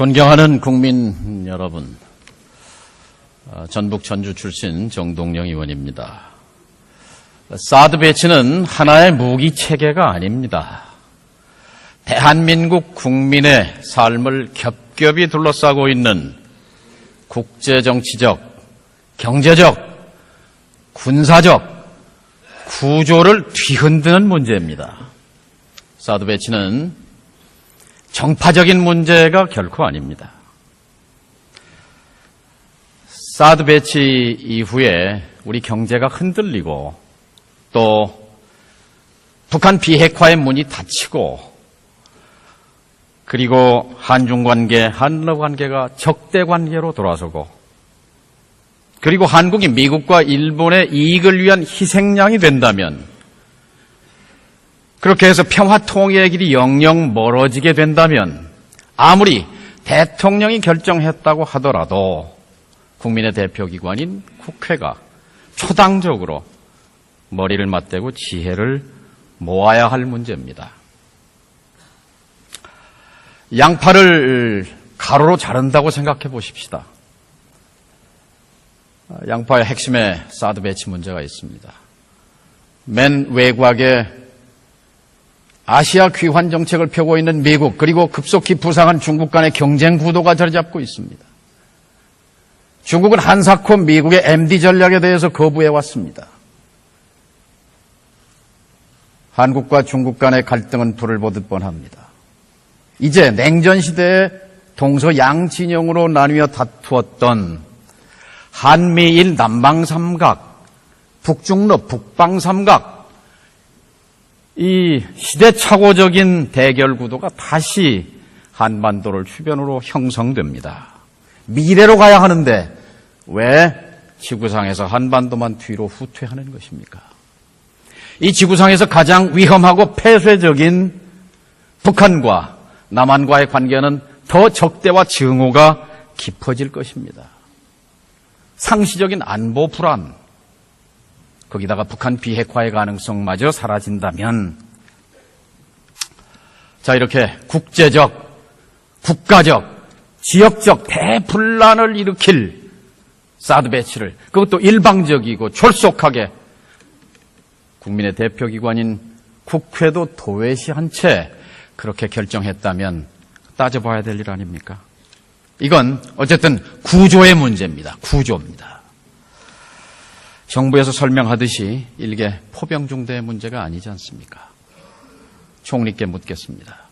존경하는 국민 여러분, 어, 전북 전주 출신 정동영 의원입니다. 사드 배치는 하나의 무기 체계가 아닙니다. 대한민국 국민의 삶을 겹겹이 둘러싸고 있는 국제정치적, 경제적, 군사적 구조를 뒤흔드는 문제입니다. 사드 배치는 정파적인 문제가 결코 아닙니다. 사드 배치 이후에 우리 경제가 흔들리고 또 북한 비핵화의 문이 닫히고 그리고 한중 관계, 한러 관계가 적대 관계로 돌아서고 그리고 한국이 미국과 일본의 이익을 위한 희생양이 된다면 그렇게 해서 평화 통일의 길이 영영 멀어지게 된다면 아무리 대통령이 결정했다고 하더라도 국민의 대표기관인 국회가 초당적으로 머리를 맞대고 지혜를 모아야 할 문제입니다. 양파를 가로로 자른다고 생각해 보십시다. 양파의 핵심에 사드 배치 문제가 있습니다. 맨 외곽에 아시아 귀환 정책을 펴고 있는 미국 그리고 급속히 부상한 중국 간의 경쟁 구도가 자리 잡고 있습니다. 중국은 한사코 미국의 MD 전략에 대해서 거부해 왔습니다. 한국과 중국 간의 갈등은 불을 보듯 뻔합니다. 이제 냉전 시대에 동서 양 진영으로 나뉘어 다투었던 한미일 남방 삼각, 북중러 북방 삼각 이 시대착오적인 대결 구도가 다시 한반도를 주변으로 형성됩니다. 미래로 가야 하는데 왜 지구상에서 한반도만 뒤로 후퇴하는 것입니까? 이 지구상에서 가장 위험하고 폐쇄적인 북한과 남한과의 관계는 더 적대와 증오가 깊어질 것입니다. 상시적인 안보 불안, 거기다가 북한 비핵화의 가능성마저 사라진다면, 자, 이렇게 국제적, 국가적, 지역적 대분란을 일으킬 사드 배치를, 그것도 일방적이고 졸속하게 국민의 대표기관인 국회도 도외시한 채 그렇게 결정했다면 따져봐야 될 일 아닙니까? 이건 어쨌든 구조의 문제입니다. 구조입니다. 정부에서 설명하듯이 일개 포병 중대의 문제가 아니지 않습니까? 총리께 묻겠습니다.